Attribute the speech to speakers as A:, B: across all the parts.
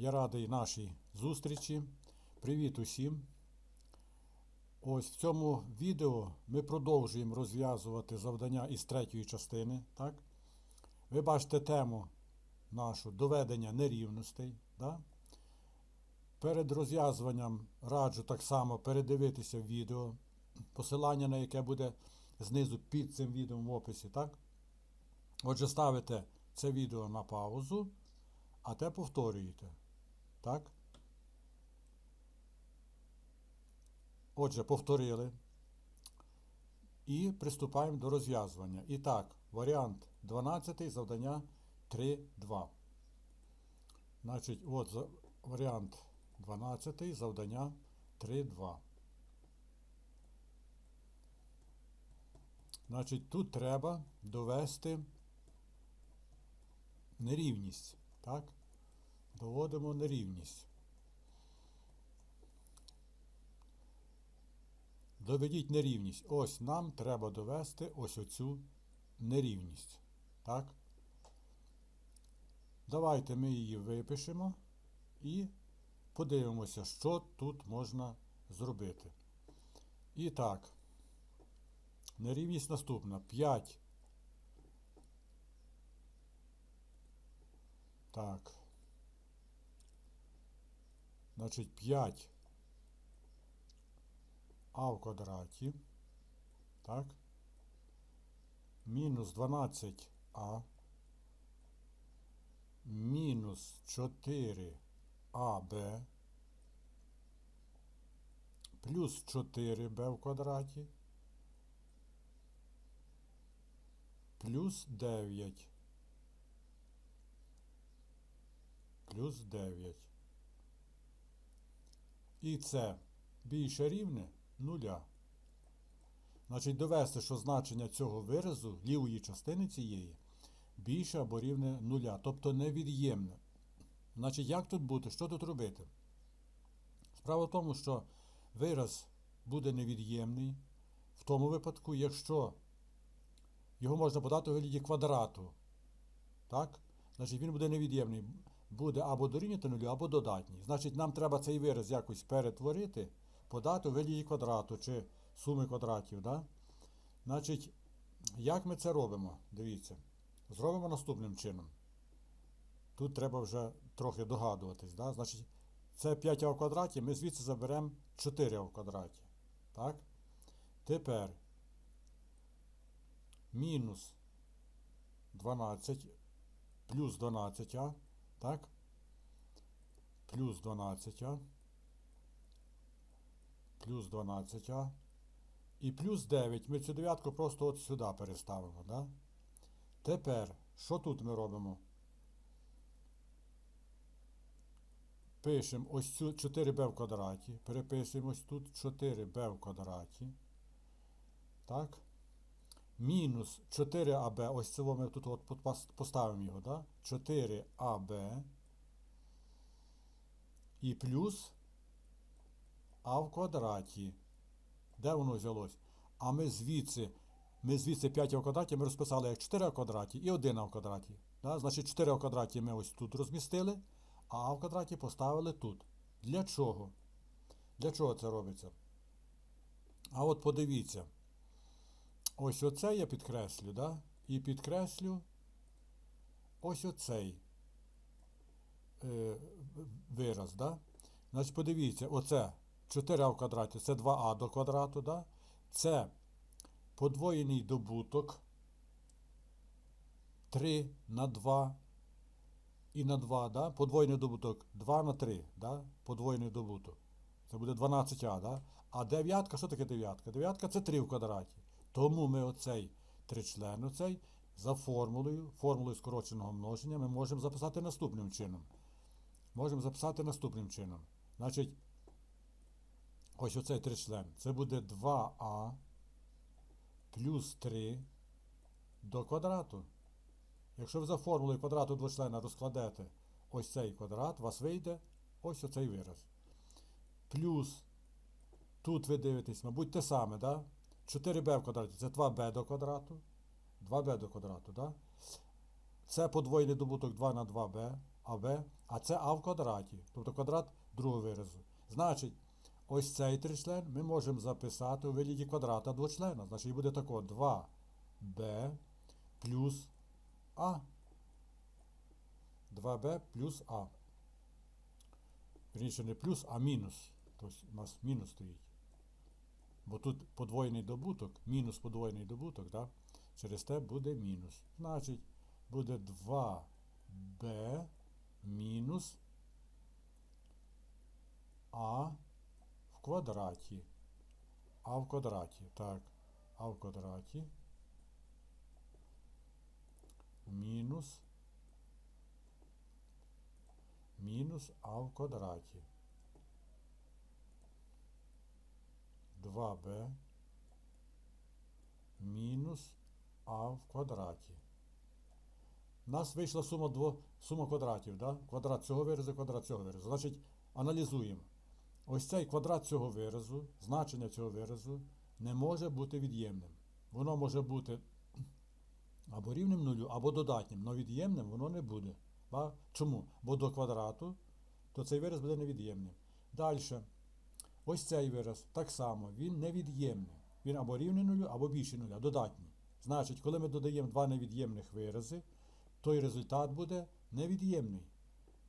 A: я радий нашій зустрічі. Привіт усім. Ось в цьому відео ми продовжуємо розв'язувати завдання із третьої частини. Так? Ви бачите тему нашу доведення нерівностей. Да? Перед розв'язуванням раджу так само передивитися відео, посилання на яке буде знизу під цим відео в описі. Так? Отже, ставите це відео на паузу, а те повторюєте. Так? Отже, повторили. І приступаємо до розв'язування. І так, варіант 12 завдання 3.2. Значить, от варіант 12 завдання 3.2. Значить, тут треба довести нерівність. Так? Доводимо нерівність. Доведіть нерівність. Ось нам треба довести ось оцю нерівність. Так? Давайте ми її випишемо і подивимося, що тут можна зробити. І так, нерівність наступна. 5. Так. Значить, 5 а в квадраті. Так. Мінус 12а. Мінус 4аб. Плюс 4b в квадраті. Плюс 9. Плюс 9. І це більше рівне нуля. Значить, довести, що значення цього виразу лівої частини цієї більше або рівне нуля, тобто невід'ємне. Значить, як тут бути? Що тут робити? Справа в тому, що вираз буде невід'ємний в тому випадку, якщо його можна подати у вигляді квадрату. Так? Значить, він буде невід'ємний. Буде або дорівнювати нулю, або додатній. Значить, нам треба цей вираз якось перетворити подати у вигляді квадрату чи суми квадратів. Да? Значить, як ми це робимо? Дивіться. Зробимо наступним чином. Тут треба вже трохи догадуватись. Да? Значить, це 5 а в квадраті, ми звідси заберемо 4 а в квадраті. Так? Тепер мінус 12 плюс 12а. Так? Плюс 12а плюс 12а. І плюс 9. Ми цю дев'ятку просто от сюди переставимо. Да? Тепер, що тут ми робимо? Пишемо ось цю 4b в квадраті. Переписуємо ось тут 4b в квадраті. Так? Мінус 4аб. Ось це ми тут от поставимо його. Да? 4аб. І плюс а в квадраті. Де воно взялось? А ми звідси ми звідси 5 в квадраті ми розписали як 4 в квадраті і 1 в квадраті. Да? Значить, 4 в квадраті ми ось тут розмістили, а а в квадраті поставили тут. Для чого? Для чого це робиться? А от подивіться. Ось оце я підкреслю, да? і підкреслю ось оцей е, вираз. Да? Значить, подивіться, оце 4а в квадраті це 2а до квадрату. Да? Це подвоєний добуток 3 на 2 і на 2. Да? Подвоєний добуток 2 на 3. Да? Подвоєний добуток. Це буде 12а. Да? А дев'ятка, що таке дев'ятка? Дев'ятка це 3 в квадраті. Тому ми оцей тричлен, оцей, за формулою, формулою скороченого множення, ми можемо записати наступним чином. Можемо записати наступним чином. Значить, ось оцей тричлен. Це буде 2а плюс 3 до квадрату. Якщо ви за формулою квадрату двочлена розкладете ось цей квадрат, у вас вийде ось оцей вираз. Плюс, тут ви дивитесь, мабуть, те саме, да? 4b в квадраті це 2b до квадрату. 2b до квадрату, да? Це подвоєний добуток 2 на 2b. АБ, а це А в квадраті, тобто квадрат другого виразу. Значить, ось цей тричлен ми можемо записати у вигляді квадрата двочлена. Значить, буде тако 2b плюс А. 2b плюс А. Вірніше не плюс, а мінус. Тобто у нас мінус стоїть. Бо тут подвоєний добуток, мінус подвоєний добуток, да? через те буде мінус. Значить, буде 2b мінус а в квадраті. А в квадраті. Так. А в квадраті. Мінус. Мінус а в квадраті. 2b мінус а в квадраті. У нас вийшла сума, дво, сума квадратів. Да? Квадрат цього виразу, квадрат цього виразу. Значить, аналізуємо. Ось цей квадрат цього виразу, значення цього виразу не може бути від'ємним. Воно може бути або рівним нулю, або додатнім, але від'ємним воно не буде. Чому? Бо до квадрату, то цей вираз буде невід'ємним. Далі. Ось цей вираз так само, він невід'ємний. Він або рівний нулю, або більше нуля, додатній. Значить, коли ми додаємо два невід'ємних вирази, той результат буде невід'ємний.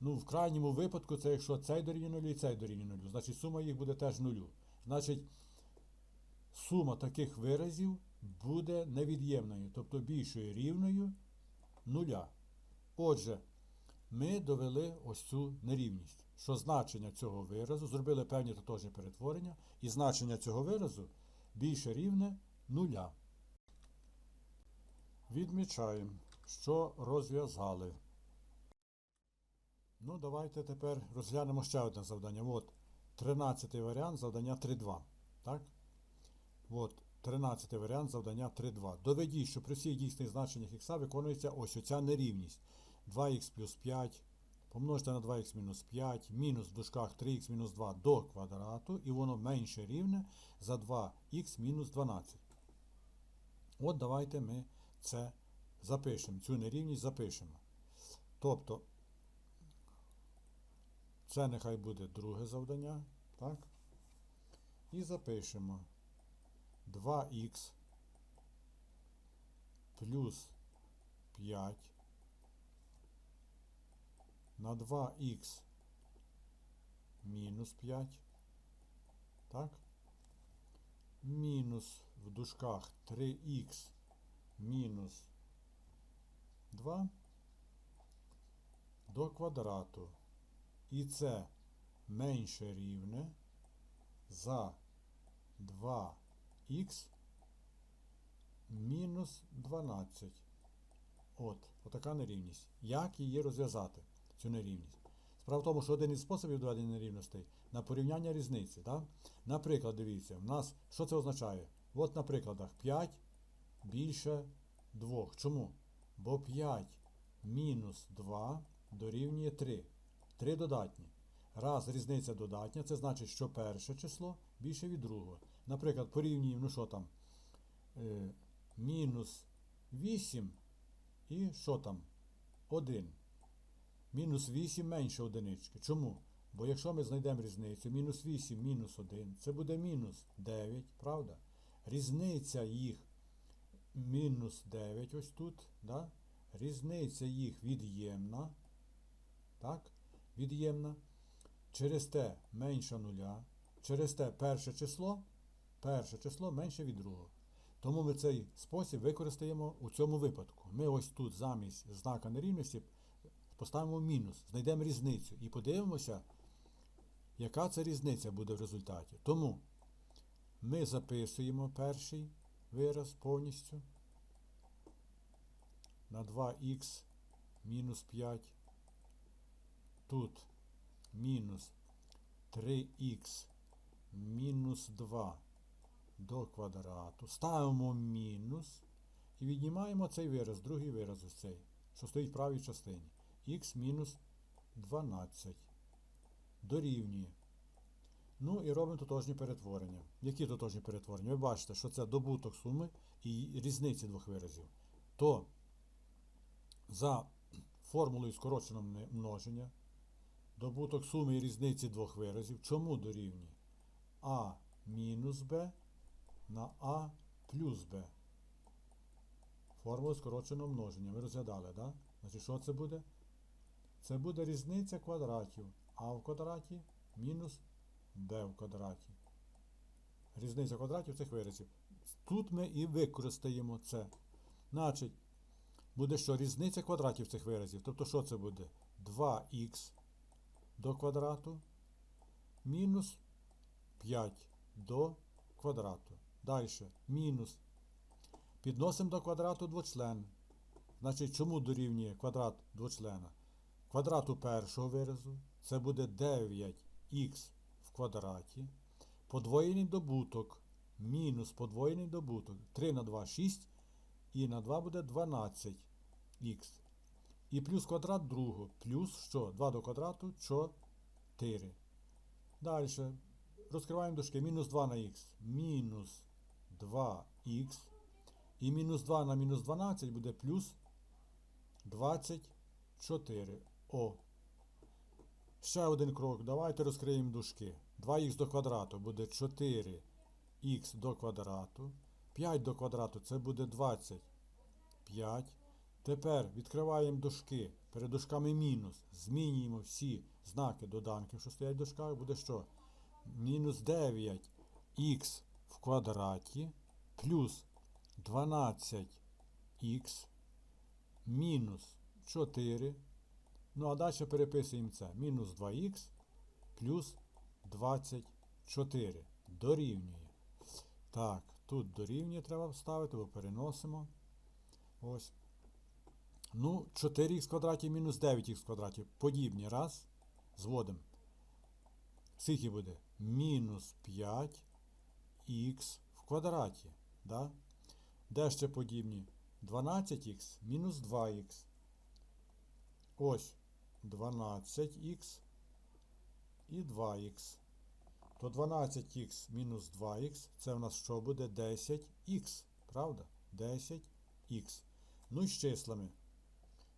A: Ну, в крайньому випадку, це якщо цей дорівнює нулю і цей дорівнює нулю, значить сума їх буде теж нулю. Значить, сума таких виразів буде невід'ємною, тобто більшою рівною нуля. Отже, ми довели ось цю нерівність, що значення цього виразу, зробили певні тотожні перетворення, і значення цього виразу більше рівне нуля. Відмічаємо, що розв'язали. Ну, давайте тепер розглянемо ще одне завдання. От 13 варіант завдання 3.2. Так? От 13 варіант завдання 3.2. Доведіть, що при всіх дійсних значеннях х виконується ось оця нерівність. 2х плюс 5 помножити на 2х мінус 5, мінус в дужках 3х мінус 2 до квадрату, і воно менше рівне за 2х мінус 12. От давайте ми це запишемо, цю нерівність запишемо. Тобто, це нехай буде друге завдання. Так? І запишемо 2х плюс 5 на 2х мінус 5. Так? Мінус в дужках 3х мінус 2 до квадрату. І це менше рівне за 2х мінус 12. От, отака нерівність. Як її розв'язати, цю нерівність? Справа в тому, що один із способів доведення нерівностей на порівняння різниці. Так? Наприклад, дивіться, в нас що це означає? От на прикладах 5 більше 2. Чому? Бо 5 мінус 2 дорівнює 3. 3 додатні. Раз різниця додатня, це значить, що перше число більше від другого. Наприклад, порівнюємо, ну що там, е, мінус 8 і що там? 1. Мінус 8 менше одинички. Чому? Бо якщо ми знайдемо різницю, мінус 8 мінус 1, це буде мінус 9, правда? Різниця їх мінус 9 ось тут. Да? Різниця їх від'ємна. Так? Від'ємна. Через те менше нуля. Через те перше число, перше число менше від другого. Тому ми цей спосіб використаємо у цьому випадку. Ми ось тут замість знака нерівності поставимо мінус, знайдемо різницю і подивимося, яка це різниця буде в результаті. Тому ми записуємо перший вираз повністю на 2х мінус 5. Тут мінус 3х мінус 2 до квадрату. Ставимо мінус і віднімаємо цей вираз, другий вираз ось цей, що стоїть в правій частині. Х мінус 12 дорівнює. Ну і робимо тотожні перетворення. Які тотожні перетворення? Ви бачите, що це добуток суми і різниці двох виразів. То за формулою скороченого множення. Добуток суми і різниці двох виразів. Чому дорівнює? А мінус Б на А плюс Б. Формула скороченого множення. Ми розглядали, так? Да? Значить, що це буде? Це буде різниця квадратів. А в квадраті мінус Б в квадраті. Різниця квадратів цих виразів. Тут ми і використаємо це. Значить, буде що? Різниця квадратів цих виразів. Тобто, що це буде? 2х до квадрату мінус 5 до квадрату. Далі. Мінус. Підносимо до квадрату двочлен. Значить, чому дорівнює квадрат двочлена? Квадрату першого виразу це буде 9х в квадраті. Подвоєний добуток. Мінус подвоєний добуток. 3 на 2 6. І на 2 буде 12х. І плюс квадрат другого. Плюс що? 2 до квадрату 4. Далі. Розкриваємо дужки. Мінус 2 на х. Мінус 2х. І мінус 2 на мінус 12 буде плюс 24. О. Ще один крок. Давайте розкриємо дужки. 2х до квадрату буде 4х до квадрату. 5 до квадрату це буде 25. Тепер відкриваємо дужки. Перед дужками мінус. Змінюємо всі знаки доданків, що стоять в дужках, буде що? Мінус 9х в квадраті плюс 12х мінус 4. Ну, а далі переписуємо це. Мінус 2х плюс 24. Дорівнює. Так, тут дорівнює треба вставити, бо переносимо. Ось. Ну, 4х в квадраті мінус 9х в квадраті. Подібні. Раз. Зводимо. Скільки буде? Мінус 5х в квадраті. Да? Де ще подібні? 12х мінус 2х. Ось 12х і 2х. То 12х мінус 2х це в нас що буде 10х. Правда? 10х. Ну і з числами.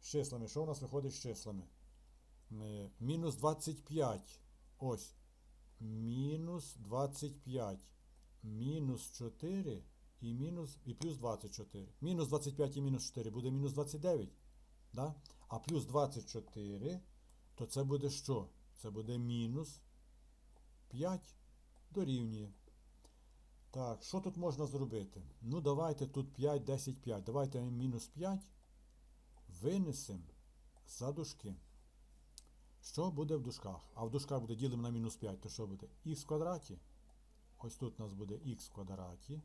A: З числами. Що у нас виходить з числами? Е, Мінус 25. Ось. Мінус 25. Мінус 4 і мінус і плюс 24. Мінус 25 і мінус 4 буде мінус 29. Да? А плюс 24, то це буде що? Це буде мінус 5 дорівнює. Так, що тут можна зробити? Ну, давайте тут 5, 10, 5. Давайте мінус 5 винесемо за дужки. Що буде в дужках? А в дужках буде ділимо на мінус 5, то що буде? х в квадраті. Ось тут у нас буде х в квадраті.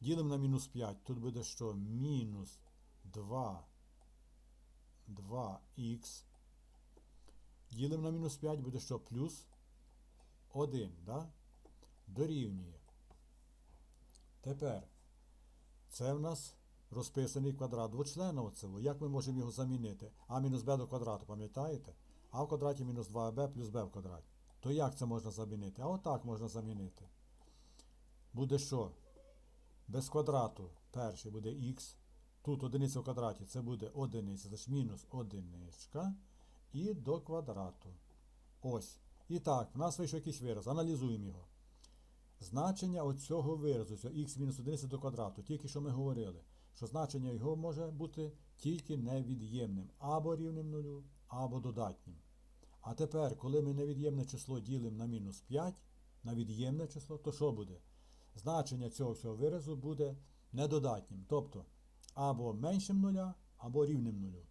A: Ділимо на мінус 5. Тут буде що? Мінус 2 2х. Ділимо на мінус 5 буде що? Плюс 1, да? Дорівнює. Тепер це в нас розписаний квадрат двочлена оцього. Як ми можемо його замінити? А мінус b до квадрату, пам'ятаєте? А в квадраті мінус 2b плюс b в квадраті. То як це можна замінити? А отак можна замінити. Буде що? Без квадрату перший буде х. Тут одиниця в квадраті, це буде одиниця, значить мінус одиничка. І до квадрату. Ось. І так, в нас вийшов якийсь вираз. Аналізуємо його. Значення оцього виразу, цього мінус 1 до квадрату, тільки що ми говорили, що значення його може бути тільки невід'ємним, або рівним нулю, або додатнім. А тепер, коли ми невід'ємне число ділимо на мінус 5, на від'ємне число, то що буде? Значення цього всього виразу буде недодатнім. Тобто або меншим нуля, або рівним нулю.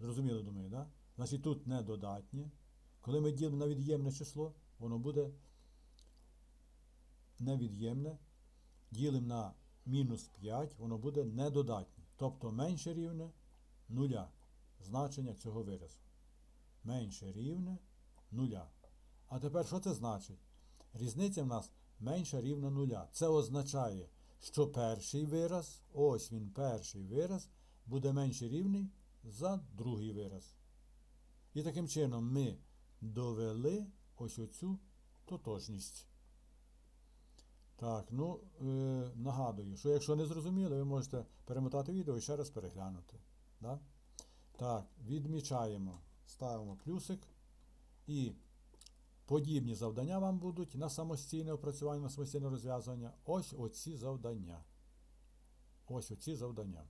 A: Зрозуміло, думаю, да? Значить тут недодатнє. Коли ми ділимо на від'ємне число, воно буде невід'ємне. Ділимо на мінус 5, воно буде недодатнє. Тобто менше рівне нуля. Значення цього виразу. Менше рівне нуля. А тепер що це значить? Різниця в нас менша рівна нуля. Це означає, що перший вираз, ось він перший вираз, буде менше рівний за другий вираз. І таким чином ми довели ось оцю тотожність. Так, ну, е, нагадую, що якщо не зрозуміли, ви можете перемотати відео і ще раз переглянути. Да? Так, відмічаємо, ставимо плюсик. І подібні завдання вам будуть на самостійне опрацювання, на самостійне розв'язування. Ось оці завдання. Ось оці завдання.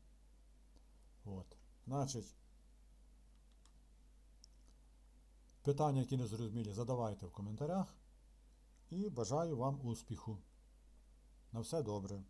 A: От. Значить, питання, які не зрозумілі, задавайте в коментарях. І бажаю вам успіху. На все добре.